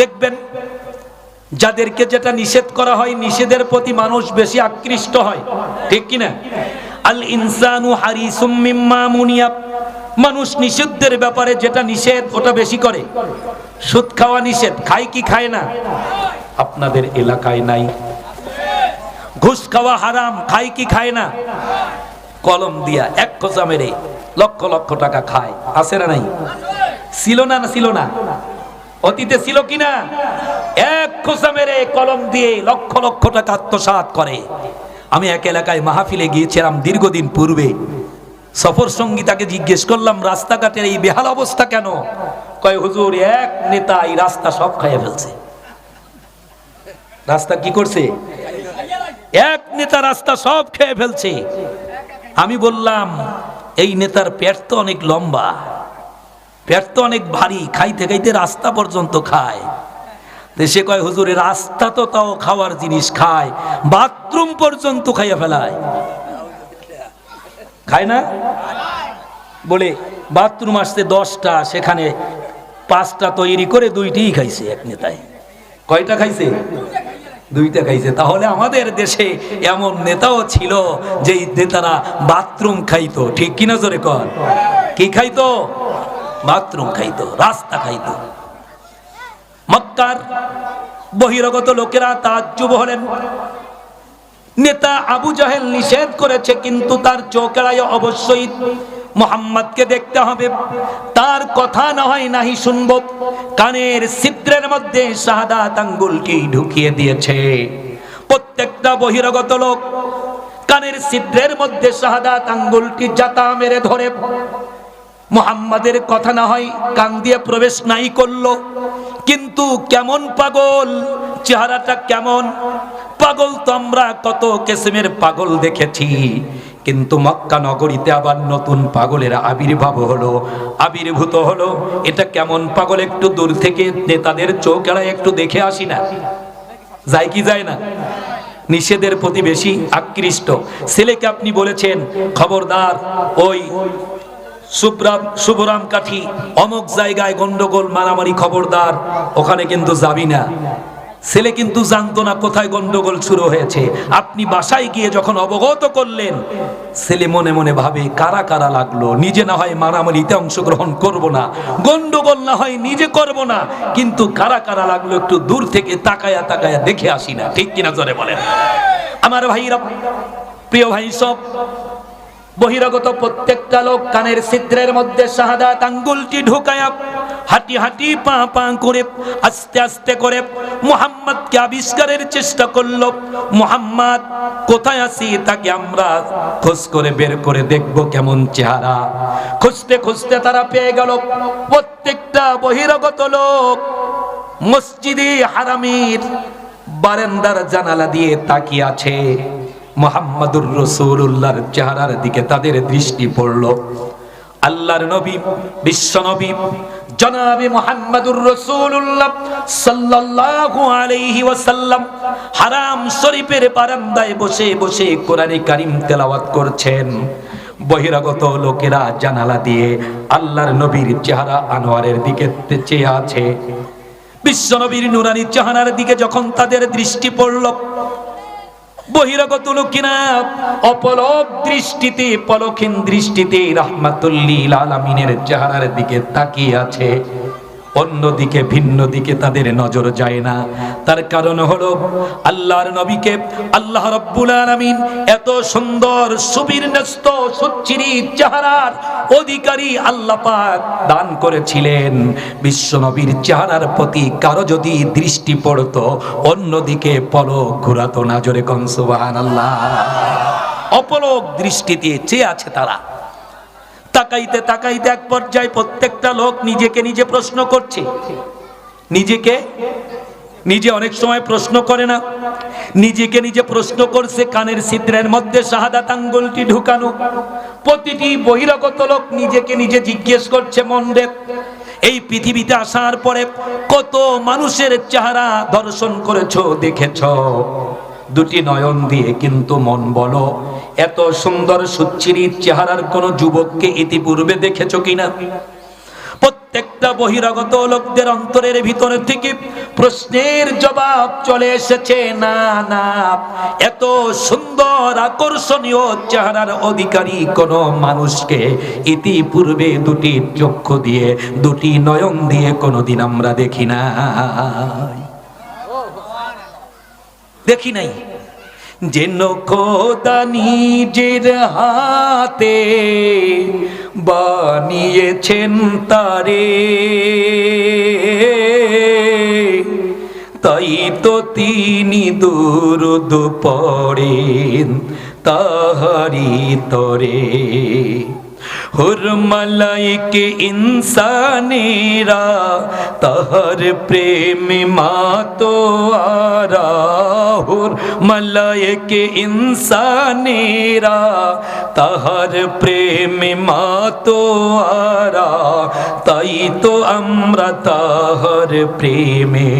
দেখবেন, যাদেরকে যেটা নিষেধ করা হয়, নিষেধের প্রতি মানুষ বেশি আকৃষ্ট হয়। ঠিক কিনা? আল ইনসানু হারিসুম মিম্মা মুনিয়া। মানুষ নিষিদ্ধের ব্যাপারে যেটা নিষেধ, ওটা বেশি করে। সুদ খাওয়া নিষেধ, খায় কি খায় না? আপনাদের এলাকায় নাই। ঘুষ খাওয়া হারাম, খায় কি খায় না? কলম দিয়া এক খোঁচা মেরে লক্ষ লক্ষ টাকা খায়। আছে না নাই? ছিল না না ছিল না? অতীতে ছিল কিনা? এক খোসা মেরে কলম দিয়ে লক্ষ লক্ষ টাকা আত্মসাৎ করে। আমি এক এলাকায় মাহফিলে গিয়েছিলাম দীর্ঘদিন পূর্বে। সফর সঙ্গী তাকে জিজ্ঞেস করলাম, রাস্তাঘাটের এই বেহাল অবস্থা কেন? কয়, হুজুর, এক নেতা এই রাস্তা সব খাইয়ে ফেলছে। রাস্তা কি করছে? এক নেতা রাস্তা সব খেয়ে ফেলছে। আমি বললাম, এই নেতার পেট তো অনেক লম্বা। পেট তো অনেক ভারী, খাইতে খাইতে রাস্তা পর্যন্ত খায়। দেশে কয়, হুজুরে, রাস্তা তো তাও খাওয়ার জিনিস খায়, বাথরুম পর্যন্ত খাইয়া ফেলায়। খায় না? বলে, বাথরুম আসতে দশটা, সেখানে পাঁচটা তৈরি করে দুইটিই খাইছে এক নেতায়। কয়টা খাইছে? দুইটা খাইছে। তাহলে আমাদের দেশে এমন নেতাও ছিল যেই নেতারা বাথরুম খাইতো। ঠিক কিনা জোরে কর কি খাইতো? বাথরুম খাইতো, রাস্তা খাইতো। মক্কার বহিরগত লোকেরা তাজ্জুব হলেন। নেতা আবু জাহেল নিষেধ করেছে, কিন্তু তার চোখেরায় অবশ্যই মোহাম্মদকে দেখতে হবে। তার কথা না হয় নাহি শুনব, কানের ছিদ্রের মধ্যে শাহাদাত আঙ্গুলকে ঢুকিয়ে দিয়েছে। প্রত্যেকটা বহিরগত লোক কানের ছিদ্রের মধ্যে শাহাদাত আঙ্গুলটি জাতা মেরে ধরে। মোহাম্মদের কথা না হয় কান দিয়ে প্রবেশ নাই করল। কিন্তু কেমন পাগল? চেহারাটা কেমন? পাগল তো আমরা কত কেসেমের পাগল দেখেছি। কিন্তু মক্কা নগরীতে আবার নতুন পাগলের আবির্ভাব হলো, আবির্ভূত হলো। এটা কেমন পাগল একটু দূর থেকে নেতাদের চোখেরা একটু দেখে আসি না? যায় কি যায় না? নিষেধের প্রতি বেশি আকৃষ্ট। ছেলেকে আপনি বলেছেন, খবরদার, ওই সুব্রাম শুভরাম কাঠি, অমুক জায়গায় গন্ডগোল, মারামারি খবরদার, ওখানে কিন্তু যাবি না। ছেলে কিন্তু জানতো না কোথায় গন্ডগোল শুরু হয়েছে। আপনি বাসায় গিয়ে যখন অবগত করলেন, ছেলে মনে মনে ভাবে, কারা কারা লাগল? নিজে না হয় মারামারিতে অংশগ্রহণ করব না, গন্ডগোল না হয় নিজে করব না, কিন্তু কারা কারা লাগল একটু দূর থেকে তাকায়া তাকায়া দেখে আসি না। ঠিক কিনা জোরে বলেন? আমার ভাইরা, প্রিয় ভাই সব বহিরাগত প্রত্যেকটা লোক কানের ছিদ্রের মধ্যে শাহাদাত আঙ্গুলটি ঢুকায়া হাঁটি হাঁটি পা পা করে আস্তে আস্তে করে মুহাম্মদকে আবিষ্কারের চেষ্টা করল। মুহাম্মদ, কোথায় আছি? তাকে আমরা খোঁজ করে বের করে দেখব কেমন চেহারা। খুঁজতে খুঁজতে তারা পেয়ে গেল প্রত্যেকটা বহিরাগত লোক মসজিদে হারামির বারান্দার জানালা দিয়ে তাকিয়ে আছে। মোহাম্মদুর রসুল্লাহর চেহারার দিকে তাদের দৃষ্টি পড়ল। আল্লাহর নবী, বিশ্ব নবী, জনাবে মোহাম্মদুর রসুল্লাহ সাল্লাল্লাহু আলাইহি ওয়াসাল্লাম হারাম শরীফের বারান্দায় বসে বসে কোরআনে কারিম তেলাওয়াত করছেন। বহিরাগত লোকেরা জানালা দিয়ে আল্লাহর নবীর চেহারা আনোয়ারের দিকে চেয়ে আছে। বিশ্বনবীর নুরানি চেহারার দিকে যখন তাদের দৃষ্টি পড়ল বহিরাগত কিনা অপলক দৃষ্টিতে পলক্ষীন দৃষ্টিতে রাহমাতুল্লিল আলামিনের চেহারার দিকে তাকিয়ে আছে। অন্যদিকে ভিন্ন দিকে তাদের নজর যায় না। তার কারণ হলো আল্লাহর নবীকে আল্লাহ রব্বুল আলামিন এত সুন্দর সুবীরন্যস্ত সুচিরি চেহারার অধিকারী আল্লাহ পাক দান করেছিলেন। বিশ্ব নবীর চেহারার প্রতি কারও যদি দৃষ্টি পড়তো, অন্যদিকে পলক ঘুরাতো না। জোরে কন সুবহানাল্লাহ। অপলক দৃষ্টিতে চেয়ে আছে তারা। তাকাইতে তাকাইতে এক পর্যায়ে প্রত্যেকটা লোক নিজেকে নিজে প্রশ্ন করছে। নিজেকে নিজে অনেক সময় প্রশ্ন করে না। নিজেকে নিজে প্রশ্ন করছে কানের ছিদ্রের মধ্যে শাহাদাত আঙ্গুলটি ঢুকানো। প্রতিটি বহিরাগত লোক নিজেকে নিজে জিজ্ঞেস করছে মন্ডে এই পৃথিবীতে আসার পরে কত মানুষের চেহারা দর্শন করেছ, দেখেছ? দুটি নয়ন দিয়ে কিন্তু মন বলো। এত সুন্দর সুচ্ছিরির চেহারার কোন যুবককে ইতিপূর্বে দেখেছ কিনা? প্রত্যেকটা বহিরাগত লোকদের অন্তরের ভিতরে থেকে প্রশ্নের জবাব চলে এসেছে, না না, এত সুন্দর আকর্ষণীয় চেহারার অধিকারী কোন মানুষকে ইতিপূর্বে দুটি চক্ষু দিয়ে, দুটি নয়ন দিয়ে কোনোদিন আমরা দেখি না দেখি নাই। যেন খোদা নিজের হাতে বানিয়েছেন তারে। তাই তো তিনি দুরুদ পড়েন তাহারি তরে। হুর মালাইকে ইনসানেরা তাহার প্রেমে মাতো আরা হুর মালাইকে ইনসানেরা, তাহার প্রেমে মাতো আরা, তাই তো আমরা তাহার প্রেমে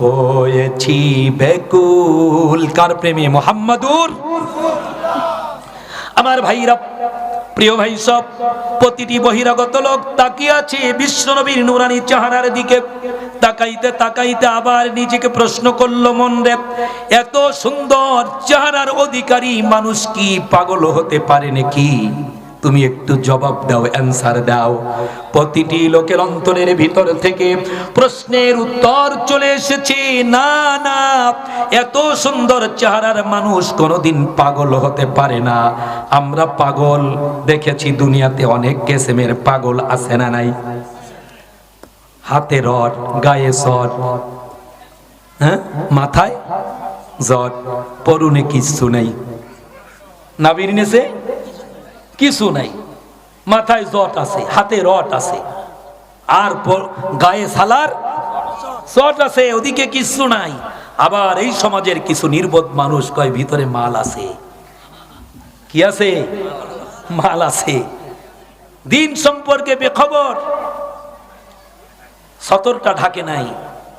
হয়েছি বেকুল কার প্রেমে? মোহাম্মদুর? আমার ভাইরা, প্রিয় ভাই সব, প্রতিটি বহিরাগত লোক তাকিয়ে আছে বিশ্বনবীর নুরানি চেহারার দিকে। তাকাইতে তাকাইতে আবার নিজেকে প্রশ্ন করল, মন রে, এত সুন্দর চেহারার অধিকারী মানুষ কি পাগল হতে পারে নাকি? তুমি একটু জবাব দাও, অ্যান্সার দাও। প্রতিটি লোকের অন্তরের ভিতর থেকে প্রশ্নের উত্তর চলে এসেছে, না না, এত সুন্দর চেহারার মানুষ কোনোদিন পাগল হতে পারে না। আমরা পাগল দেখেছি দুনিয়াতে অনেক কেসেমের পাগল আছে না নাই? হাতে রড, গায়ে সট হ্যাঁ? মাথায় জট, পরুনে কিচ্ছু নেই। নাবির নেছে কিছু নাই। মাথায় জট আছে, হাতে রট আছে। আর গায়ে সালার শট আছে, ওদিকে কিছু নাই। আবার এই সমাজের কিছু নির্বোধ মানুষ কয়, ভিতরে মাল আছে। কি আছে? মাল আছে। দিন সম্পর্কে বেখবর। সতরটা ঢাকে নাই,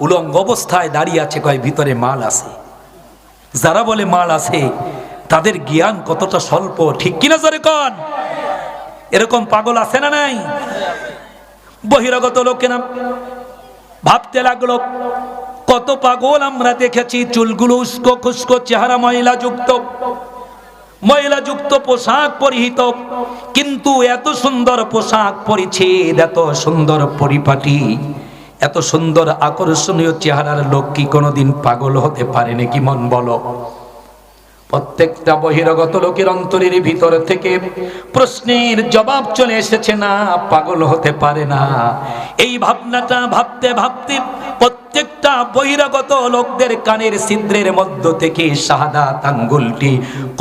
উলঙ্গ অবস্থায় দাঁড়িয়ে আছে কয়, ভিতরে মাল আছে। যারা বলে মাল আছে, তাদের জ্ঞান কতটা স্বল্প, ঠিক কিনা জোরে কন? এরকম পাগল আছে না নাই? বহিরাগত লোকেরা ভাবতে লাগল, কত পাগল আমরা দেখেছি, চুলগুলো উস্কো খুস্কো, চেহারা ময়লা যুক্ত ময়লা যুক্ত পোশাক পরিহিত, কিন্তু এত সুন্দর পোশাক পরিচ্ছেদ, এত সুন্দর পরিপাটি। এত সুন্দর আকর্ষণীয় চেহারার লোক কি কোনোদিন পাগল হতে পারে নাকি মন বলো? প্রত্যেকটা বহিরাগত লোকের অন্তরের ভিতর থেকে প্রশ্নের জবাব চলে এসেছে, না, পাগল হতে পারে না। এই ভাবনাটা ভাবতে ভাবতে প্রত্যেকটা বহিরাগত লোকদের কানের ছিদ্রের মধ্য থেকে শাহাদাত আঙ্গুলটি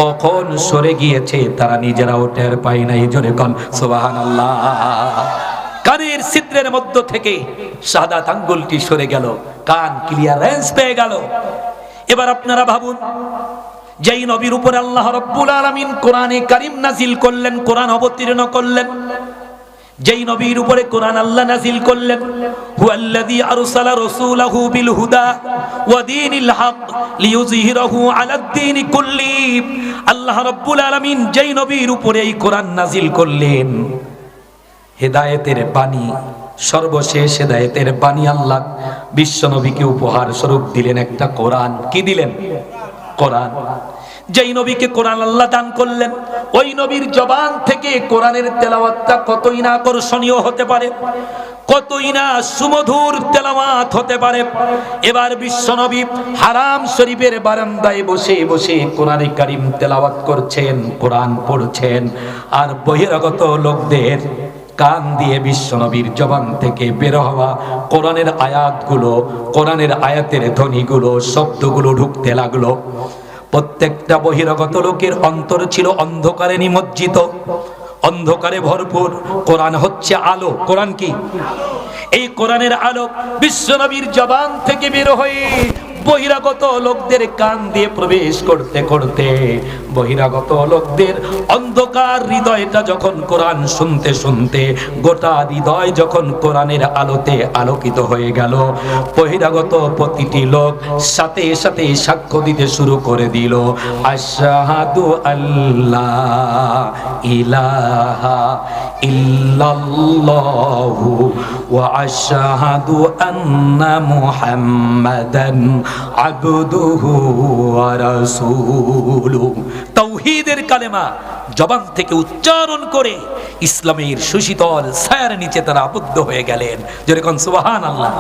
কখন সরে গিয়েছে, তারা নিজেরাও টের পায় নাই, জোরে কন, সুবহানাল্লাহ। কানের ছিদ্রের মধ্য থেকে সাদা আঙ্গুলটি সরে গেল, কান ক্লিয়ারেন্স পেয়ে গেল। এবার আপনারা ভাবুন, যেই নবীর উপরে আল্লাহ রব্বুল আলামিন কোরআনে কারিম নাজিল করলেন, কোরআন অবতীর্ণ করলেন, যেই নবীর উপরে কোরআন আল্লাহ নাজিল করলেন, হুয়াল্লাযী আরসালা রাসূলাহু বিল হুদা ওয়া দীনিল হক লিইয়ুযহিরাহু আলাদ দীনি কুল্লি। আল্লাহ রাব্বুল আলামিন যেই নবীর উপরে এই কোরআন নাজিল করলেন হেদায়েতের বাণী, সর্বশেষ হেদায়েতের বাণী আল্লাহ বিশ্ব নবীকে উপহার স্বরূপ দিলেন একটা কোরআন। কি দিলেন? কোরআন। যেই নবীকে কোরআন আল্লাহ দান করলেন, ওই নবীর জবান থেকে কোরআনের তেলাওয়াতটা কতই না আকর্ষণীয় হতে পারে, কতই না সুমধুর তেলাওয়াত হতে পারে। এবার বিশ্বনবী হারাম শরীফের বারান্দায় বসে বসে কোরআনে কারিম তেলাওয়াত করছেন, কোরআন পড়ছেন। আর বহিরাগত লোকদের কান দিয়ে বিশ্বনবীর জবান থেকে বের হওয়া কোরআনের আয়াতগুলো, কোরআনের আয়াতের ধ্বনিগুলো, শব্দগুলো ঢুকতে লাগল। প্রত্যেকটা বহিরাগত লোকের অন্তর ছিল অন্ধকারে নিমজ্জিত, অন্ধকারে ভরপুর। কোরআন হচ্ছে আলো। কোরআন কি? এই কোরআনের আলো বিশ্বনবীর জবান থেকে বের হয়ে বহিরাগত লোকদের কান দিয়ে প্রবেশ করতে করতে বহিরাগত লোকদের অন্ধকার হৃদয়টা যখন কোরআন শুনতে শুনতে, গোটা হৃদয় যখন কোরআনের আলোতে আলোকিত হয়ে গেল, বহিরাগত প্রতিটি লোক সাথে সাথে সাক্ষ্য দিতে শুরু করে দিল, আশাহাদু আল্লাহ ইলাহা ইল্লাল্লাহু ওয়া আশহাদু আন্না মুহাম্মাদান আবদুহু ওয়া রাসূলুহু। তাওহীদের কালেমা জবান থেকে উচ্চারণ করে ইসলামের সুশীতল ছায়ার নিচে তারা আবদ্ধ হয়ে গেলেন। যেরকম সুবহানাল্লাহ।